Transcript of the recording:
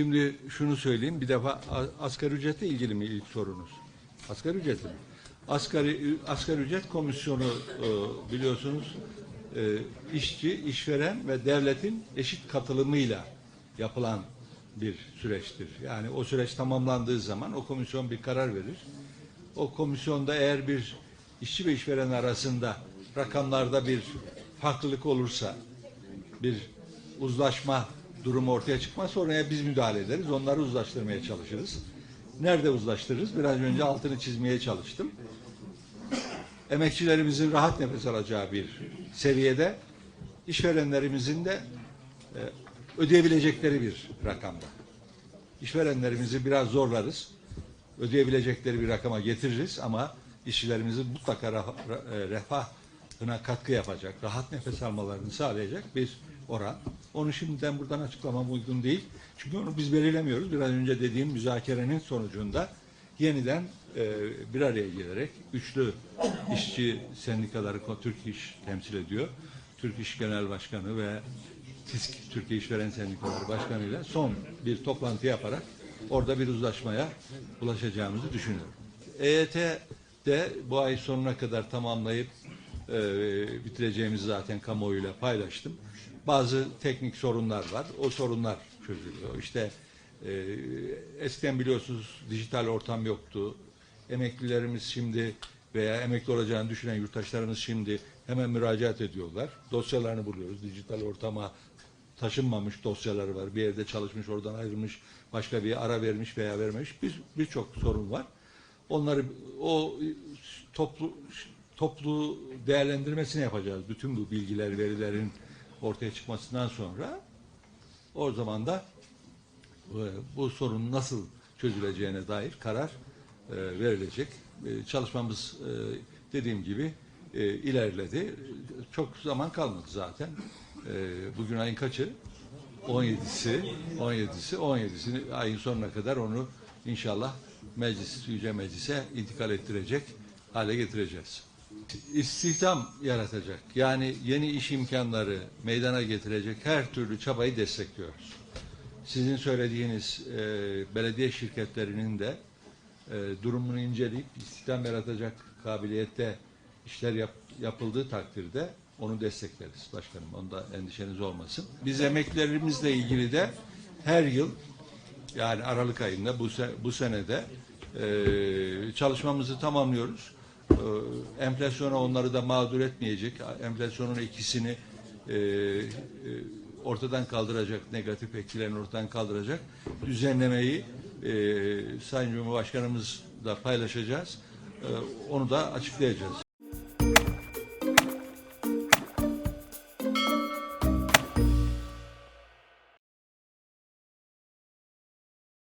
Şimdi şunu söyleyeyim. Bir defa asgari ücretle ilgili mi ilk sorunuz? Asgari ücret mi? Asgari, asgari ücret komisyonu e, biliyorsunuz e, işçi, işveren ve devletin eşit katılımıyla yapılan bir süreçtir. Yani o süreç tamamlandığı zaman o komisyon bir karar verir. O komisyonda eğer bir işçi ve işveren arasında rakamlarda bir farklılık olursa bir uzlaşma durumu ortaya çıkmazsa oraya biz müdahale ederiz. Onları uzlaştırmaya çalışırız. Nerede uzlaştırırız? Biraz önce altını çizmeye çalıştım. Emekçilerimizin rahat nefes alacağı bir seviyede, işverenlerimizin de e, ödeyebilecekleri bir rakamda. İşverenlerimizi biraz zorlarız. Ödeyebilecekleri bir rakama getiririz ama işçilerimizin mutlaka e, refahına katkı yapacak, rahat nefes almalarını sağlayacak bir oran. Onu şimdiden buradan açıklamam uygun değil. Çünkü onu biz belirlemiyoruz. Biraz önce dediğim müzakerenin sonucunda yeniden e, bir araya gelerek üçlü işçi sendikaları Türk İş temsil ediyor. Türk İş Genel Başkanı ve TİSK Türkiye İşveren Sendikaları Başkanı ile son bir toplantı yaparak orada bir uzlaşmaya ulaşacağımızı düşünüyorum. EYT de bu ay sonuna kadar tamamlayıp e, bitireceğimizi zaten kamuoyuyla paylaştım. Bazı teknik sorunlar var. O sorunlar çözülüyor. İşte e, eskiden biliyorsunuz dijital ortam yoktu. Emeklilerimiz şimdi veya emekli olacağını düşünen yurttaşlarımız şimdi hemen müracaat ediyorlar. Dosyalarını buluyoruz. Dijital ortama taşınmamış dosyaları var. Bir yerde çalışmış, oradan ayrılmış, başka bir ara vermiş veya vermemiş. Bir birçok sorun var. Onları o toplu toplu değerlendirmesini yapacağız. Bütün bu bilgiler, verilerin ortaya çıkmasından sonra o zaman da e, bu sorun nasıl çözüleceğine dair karar e, verilecek. E, Çalışmamız dediğim gibi ilerledi. Çok zaman kalmadı zaten. Bugün ayın kaçı? 17'si, 17'si, 17'sini ayın sonuna kadar onu inşallah meclis, yüce meclise intikal ettirecek hale getireceğiz. İstihdam yaratacak, yani yeni iş imkanları meydana getirecek her türlü çabayı destekliyoruz. Sizin söylediğiniz e, belediye şirketlerinin de e, durumunu inceleyip istihdam yaratacak kabiliyette işler yap, yapıldığı takdirde onu destekleriz başkanım. Onda endişeniz olmasın. Biz emeklilerimizle ilgili de her yıl yani Aralık ayında bu, se bu senede e, çalışmamızı tamamlıyoruz. E, enflasyona onları da mağdur etmeyecek. Enflasyonun ikisini e, e, ortadan kaldıracak, negatif etkilerini ortadan kaldıracak düzenlemeyi e, Sayın Cumhurbaşkanımızla paylaşacağız. E, onu da açıklayacağız.